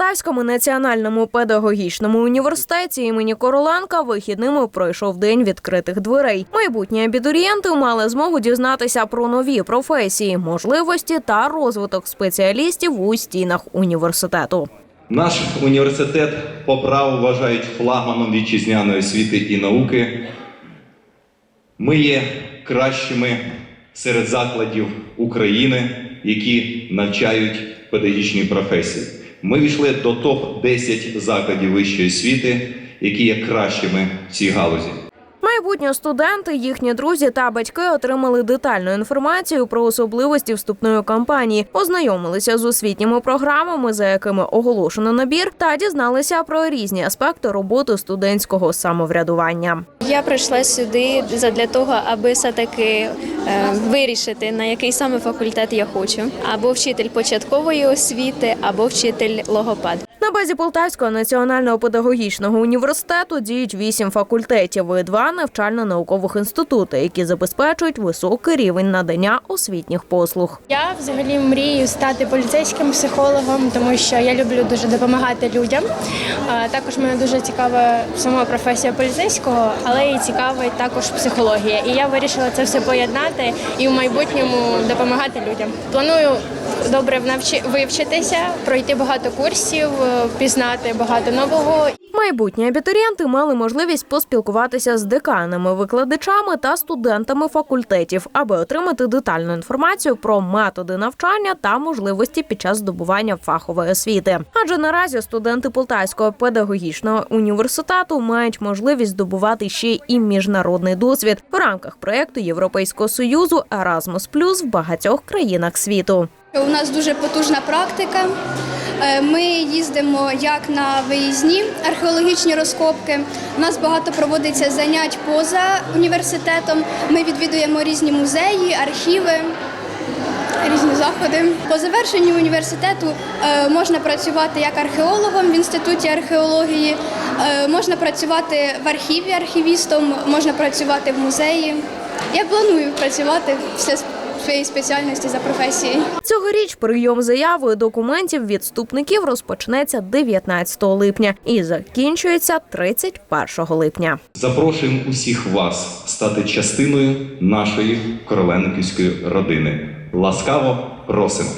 Полтавському національному педагогічному університеті імені Короленка вихідними пройшов день відкритих дверей. Майбутні абітурієнти мали змогу дізнатися про нові професії, можливості та розвиток спеціалістів у стінах університету. Наш університет по праву вважають флагманом вітчизняної освіти і науки. Ми є кращими серед закладів України, які навчають педагогічній професії. Ми війшли до топ-10 закладів вищої освіти, які є кращими в цій галузі. Майбутні студенти, їхні друзі та батьки отримали детальну інформацію про особливості вступної кампанії, ознайомилися з освітніми програмами, за якими оголошено набір, та дізналися про різні аспекти роботи студентського самоврядування. Я прийшла сюди для того, аби все-таки е, вирішити, на який саме факультет я хочу. Або вчитель початкової освіти, або вчитель логопед. На базі Полтавського національного педагогічного університету діють вісім факультетів і два навчально-наукових інститути, які забезпечують високий рівень надання освітніх послуг. Я взагалі мрію стати поліцейським психологом, тому що я люблю дуже допомагати людям. Також мене дуже цікава сама професія поліцейського, але і цікавить також психологія. І я вирішила це все поєднати і в майбутньому допомагати людям. Планую добре вивчитися, пройти багато курсів, е, пізнати багато нового Майбутні абітурієнти мали можливість поспілкуватися з деканами, викладачами та студентами факультетів, аби отримати детальну інформацію про методи навчання та можливості під час здобування фахової освіти. Адже наразі студенти Полтавського педагогічного університету мають можливість здобувати ще і міжнародний досвід в рамках проекту Європейського союзу Erasmus+, в багатьох країнах світу. У нас дуже потужна практика. Е, Ми їздимо як на виїзні археологічні розкопки. У нас багато проводиться занять поза університетом. Ми відвідуємо різні музеї, архіви, різні заходи. По завершенню університету е, можна працювати як археологом в інституті археології, е, можна працювати в архіві архівістом, можна працювати в музеї. Я планую працювати все своєї спеціальності за професією. Цьогоріч прийом заяви і документів відступників розпочнеться 19 липня і закінчується 31 липня. Запрошуємо усіх вас стати частиною нашої короленківської родини. Ласкаво просимо!